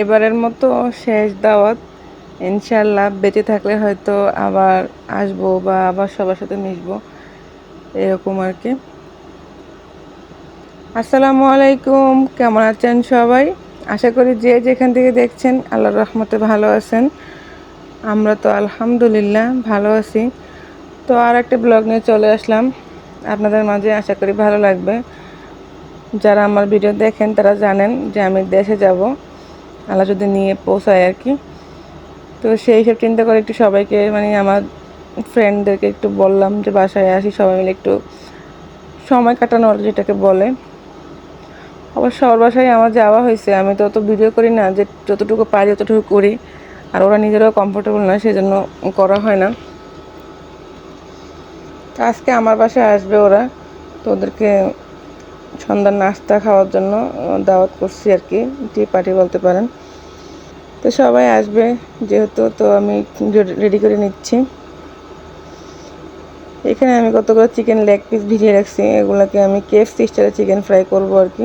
এবারের মতো শেষ দাওয়াত, ইনশাল্লাহ বেঁচে থাকলে হয়তো আবার আসব বা আবার সবার সাথে মিশবো, এরকম আর কি। আসসালামু আলাইকুম, কেমন আছেন সবাই? আশা করি যে যেখান থেকে দেখছেন আল্লাহর রহমতে ভালো আছেন। আমরা তো আলহামদুলিল্লাহ ভালো আছি। তো আর একটা ব্লগ নিয়ে চলে আসলাম। আপনাদের মাঝে আশা করি ভালো লাগবে। যারা আমার ভিডিও দেখেন তারা জানেন যে আমি দেশে যাব। আল্লাহ যদি নিয়ে পৌঁছায় আর কি। তো সেই সব চিন্তা করে একটু সবাইকে মানে আমার ফ্রেন্ডদেরকে একটু বললাম যে বাসায় আসি, সবাই মিলে একটু সময় কাটানোর যেটাকে বলে। আবার সবার বাসায় আমার যাওয়া হয়েছে, আমি তো অত ভিডিও করি না যে যতটুকু পারি ততটুকু করি। আর ওরা নিজেরাও কমফোর্টেবল সেই জন্য করা হয় না। তো আজকে আমার বাসায় আসবে ওরা, তো ওদেরকে সন্ধ্যার নাস্তা খাওয়ার জন্য দাওয়াত করছি আর কি টি পার্টি বলতে পারেন। তো সবাই আসবে যেহেতু, তো আমি রেডি করে নিচ্ছি। এখানে আমি কতগুলো চিকেন লেগ পিস ভিজিয়ে রাখছি, এগুলোকে আমি কেফ স্টাইলে চিকেন ফ্রাই করব আর কি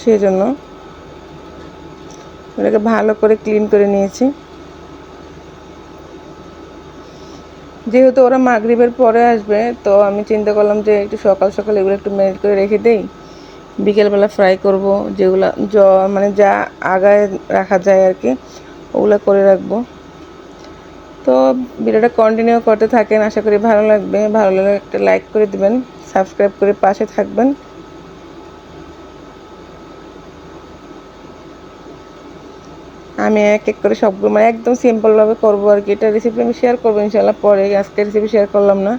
সেই জন্য এগুলোকে ভালো করে ক্লিন করে নিয়েছি। যেহেতু ওরা মাগরিবের পরে আসবে, তো আমি চিন্তা করলাম যে একটু সকাল সকাল এগুলো একটু ম্যারিনেট করে রেখে দেই। বিকেলবেলা ফ্রাই করব, যেগুলো জ মানে যা আগায় রাখা যায় আর কি, ওগুলো করে রাখব। তো ভিডিওটা কন্টিনিউ করতে থাকেন, আশা করি ভালো লাগবে। ভালো লাগলে একটা লাইক করে দিবেন সাবস্ক্রাইব করে পাশে থাকবেন। আমি এক এক করে সবগুলো মানে একদম সিম্পলভাবে করব আর কি। এটা রেসিপি আমি শেয়ার করব ইনশাল্লাহ পরে, আজকে রেসিপি শেয়ার করলাম না।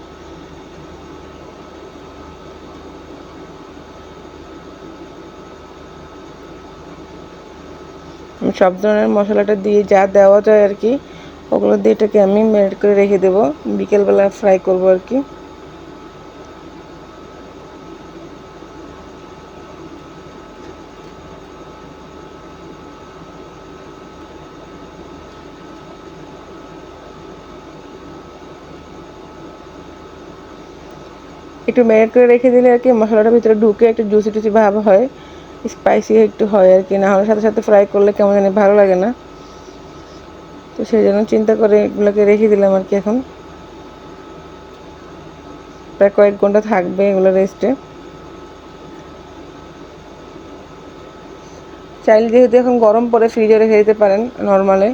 সব ধরনের মশলাটা দিয়ে যা দেওয়া যায় আর কি, ওগুলো দিয়ে এটাকে আমি মেরিট করে রেখে দেবো। বিকেলবেলা ফ্রাই করব আর কি। একটু ম্যারিনেট করে রেখে দিলে আর কি মশলাটার ভিতরে ঢুকে একটু জুসি টুসি ভাব হয়। স্পাইসি একটু হয় আর কি, না হলে সাথে সাথে ফ্রাই করলে কেমন জানি ভালো লাগে না। তো সেই জন্য চিন্তা করে এগুলোকে রেখে দিলাম আর কি এখন। প্রায় কয়েক ঘণ্টা থাকবে এগুলো রেস্টে চাইলে যেহেতু এখন গরম পরে ফ্রিজে রেখে দিতে পারেন নর্মালে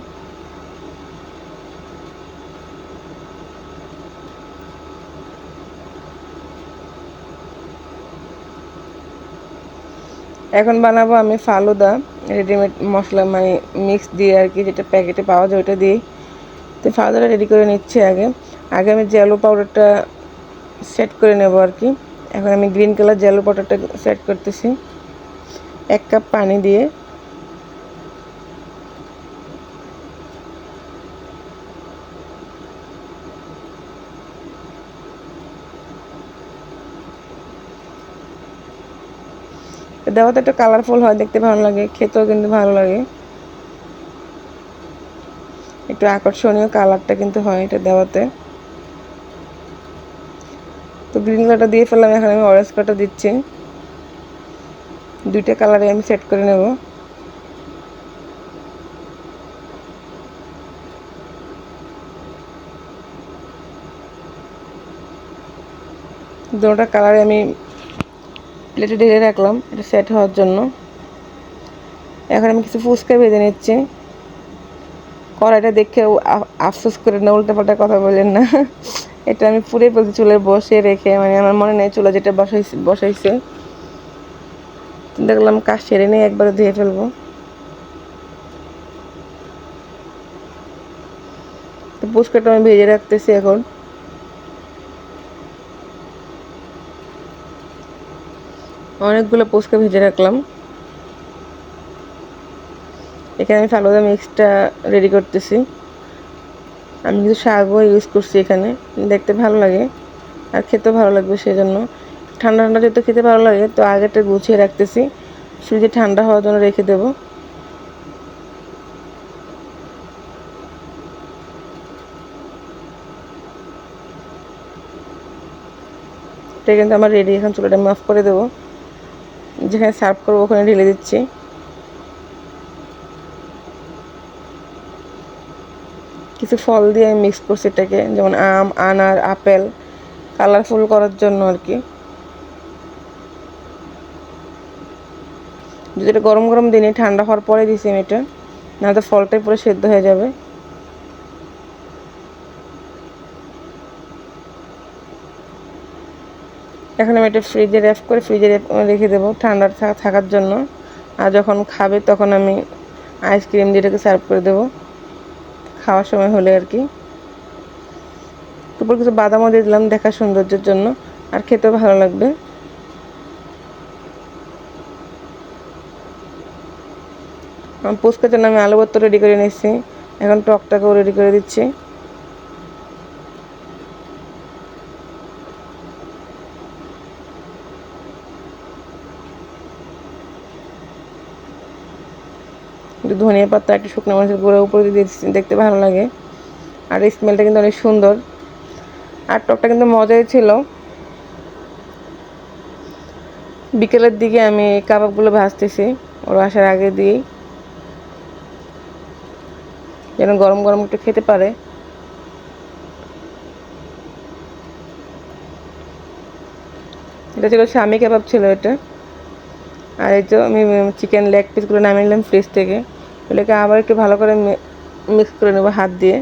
এখন বানাবো আমি ফালুদা রেডিমেড মশলা মানে মিক্স দিয়ে আর কি যেটা প্যাকেটে পাওয়া যায় ওইটা দিয়ে। তো ফালুদাটা রেডি করে নিচ্ছি আগে। আগে আমি জেলো পাউডারটা সেট করে নেব আর কি। এখন আমি গ্রিন কালার জেলো পাউডারটা সেট করতেছি। এক কাপ পানি দিয়ে। দেওয়াতে একটা কালারফুল হয়, দেখতে ভালো লাগে, খেতেও কিন্তু ভালো লাগে। একটু আকর্ষণীয় কালারটা কিন্তু হয় এটা দেওয়াতে। তো গ্রিন কালারটা দিয়ে ফেললাম, এখন আমি অরেঞ্জ কালারটা দিচ্ছি। দুইটা কালারে আমি সেট করে নেব। দুটা কালারে আমি প্লেটে ঢেলে রাখলাম, এটা সেট হওয়ার জন্য। এখন আমি কিছু ফুচকা ভেজে নিচ্ছি। কড়াইটা দেখে আফসোস করে না উল্টা পাল্টা কথা বলেন না। এটা আমি পুরে বলছি চুলে বসে রেখে মানে আমার মনে নেই চুলা যেটা বসাইছে বসাইছে। দেখলাম কাজ সেরে নিয়ে একবারে ধুয়ে ফেলব। তো পুচকাটা আমি ভেজে রাখতেছি এখন। অনেকগুলো পোস্কা ভেজে রাখলাম। এখানে আমি ফালুদা মিক্সটা রেডি করতেছি। আমি কিন্তু শাকও ইউজ করছি এখানে, দেখতে ভালো লাগে আর খেতেও ভালো লাগবে সেই জন্য ঠান্ডা ঠান্ডা যেহেতু খেতে ভালো লাগে, তো আগেটা গুছিয়ে রাখতেছি। ফ্রিজে ঠান্ডা হওয়ার জন্য রেখে দেবো। এটা কিন্তু আমার রেডি এখন চুলাটা আমি অফ করে দেবো। যেখানে সার্ভ করব, ওখানে ঢেলে দিচ্ছি। কিছু ফল দিয়ে আমি মিক্স করছি এটাকে, যেমন আম, আনার, আপেল কালারফুল করার জন্য আর কি। যদি এটা গরম গরম দিনে ঠান্ডা হওয়ার পরে দিচ্ছি আমি এটা না তো ফলটাই পুরো সেদ্ধ হয়ে যাবে। এখন আমি এটা ফ্রিজে র্যাপ করে ফ্রিজে রেখে দেবো ঠান্ডা থাকার জন্য। আর যখন খাবে তখন আমি আইসক্রিম দিয়ে এটাকে সার্ভ করে দেবো। খাওয়ার সময় হলে আর কি। তারপর কিছু বাদামও দিয়ে দিলাম দেখা সৌন্দর্যের জন্য। আর খেতেও ভালো লাগবে। পুষ্কার জন্য আমি আলু ভর্তা রেডি করে নিচ্ছি এখন টকটাকেও রেডি করে দিচ্ছি। একটু ধনিয়া পাতা, একটু শুকনো মাছের গুঁড়ো উপরে দিয়ে দেখতে ভালো লাগে। আর স্মেলটা কিন্তু অনেক সুন্দর। আর টকটা কিন্তু মজাই ছিল। বিকেলের দিকে আমি কাবাবগুলো ভাজতেছি, ওর আসার আগে দিয়েই। যেন গরম গরম একটু খেতে পারে। এটা ছিল স্বামী কাবাব ছিল এটা। আর এই তো আমি চিকেন লেগ পিসগুলো নামিয়ে নিলাম ফ্রিজ থেকে। এগুলোকে আবার একটু ভালো করে মিক্স করে নেব হাত দিয়ে।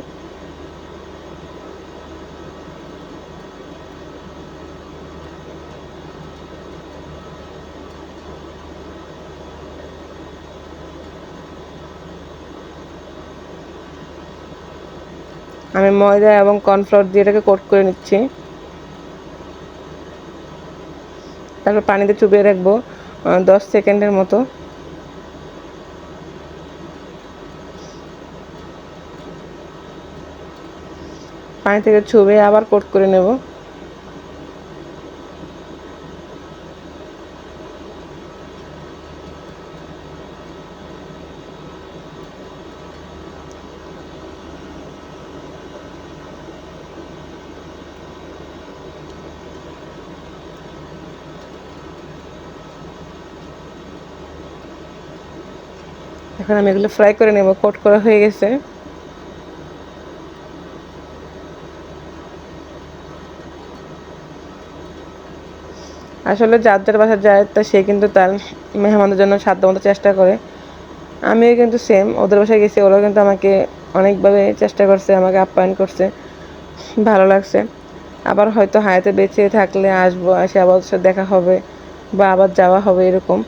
আমি ময়দা এবং কর্নফ্লাওয়ার দিয়ে এটাকে কোট করে নিচ্ছি। তারপর পানিতে চুবিয়ে রাখব। দশ সেকেন্ডের মতো। পানি থেকে ছুবে আবার কোট করে নেব। এখন আমি এগুলো ফ্রাই করে নেব কোট করা হয়ে গেছে। আসলে যার যার বাসা যায়, তা সে কিন্তু তার মেহমানদের জন্য সাধ্য মতো চেষ্টা করে। আমিও কিন্তু সেম ওদের বাসায় গেছি, ওরাও কিন্তু আমাকে অনেকভাবে চেষ্টা করছে, আমাকে আপ্যায়ন করছে। ভালো লাগছে। আবার হয়তো হায়াতে বেঁচে থাকলে আসব, এসে আবার দেখা হবে, বা আবার যাওয়া হবে এরকম।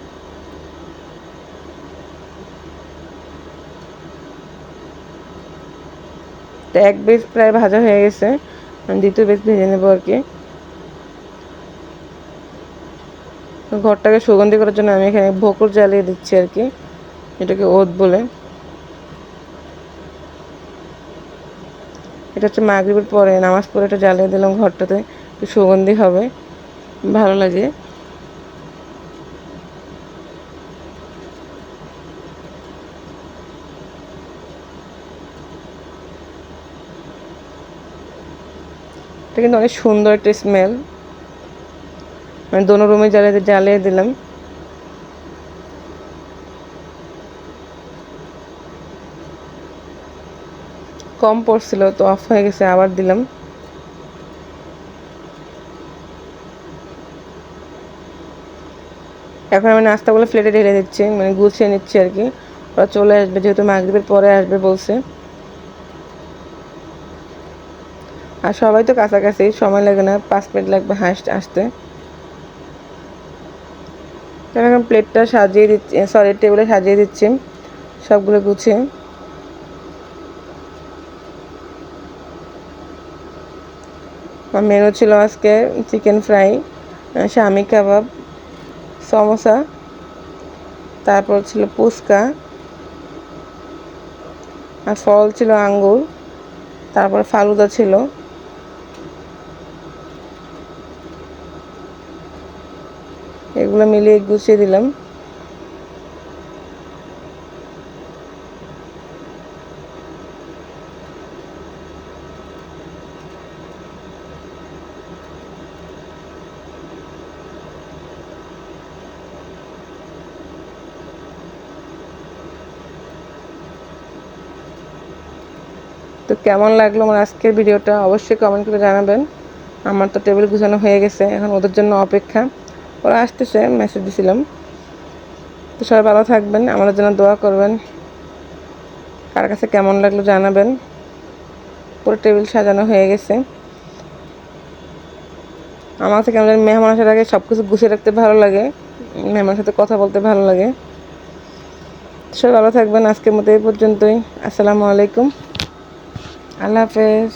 তো এক বেজ প্রায় ভাজা হয়ে গেছে। দ্বিতীয় বেজ ভেজে নেব আর কি। ঘরটাকে সুগন্ধি করার জন্য আমি এখানে ভোকর জ্বালিয়ে দিচ্ছি আর কি। এটাকে ওদ বলে। এটা হচ্ছে মাগরীবের পরে, নামাজ পরে এটা জ্বালিয়ে দিলাম ঘরটাতে, একটু সুগন্ধি হবে, ভালো লাগে। কিন্তু অনেক সুন্দর একটা স্মেল মানে দোনো রুমে জ্বালিয়ে জ্বালিয়ে দিলাম। কম পড়ছিল, তো অফ হয়ে গেছে, আবার দিলাম। এখন আমি নাস্তাগুলো ফ্লেটে ঢেলে দিচ্ছি মানে গুছিয়ে নিচ্ছি আর কি। ওরা চলে আসবে, যেহেতু মাগরীবের পরে আসবে বলছে। আর সবাই তো কাছাকাছি, সময় লাগে না, পাঁচ মিনিট লাগবে হাঁস আসতে এখন প্লেটটা সাজিয়ে দিচ্ছি সরি টেবিলে সাজিয়ে দিচ্ছি, সবগুলো গুছিয়ে। আমার মেনু ছিল আজকে চিকেন ফ্রাই স্বামী কাবাব, সমোসা, তারপর ছিল ফুচকা আর ফল ছিল আঙ্গুর, তারপর ফালুদা ছিল। এগুলো মিলিয়ে গুছিয়ে দিলাম। তো কেমন লাগল আমার আজকের ভিডিওটা? অবশ্যই কমেন্ট করে জানাবেন। আমার তো টেবিল গুছানো হয়ে গেছে, এখন ওদের জন্য অপেক্ষা। ওরা আসতেছে মেসেজ দিছিলাম। তো সবাই ভালো থাকবেন, আমাদের জন্য দোয়া করবেন। কার কাছে কেমন লাগল জানাবেন। পুরো টেবিল সাজানো হয়ে গেছে। আমার কাছে কেমন জানি মেহমান আসার আগে সব কিছু গুছিয়ে রাখতে ভালো লাগে, মেহমানের সাথে কথা বলতে ভালো লাগে। সবাই ভালো থাকবেন, আজকের মতো এই পর্যন্তই। আসসালামু আলাইকুম। আল্লাহ হাফেজ।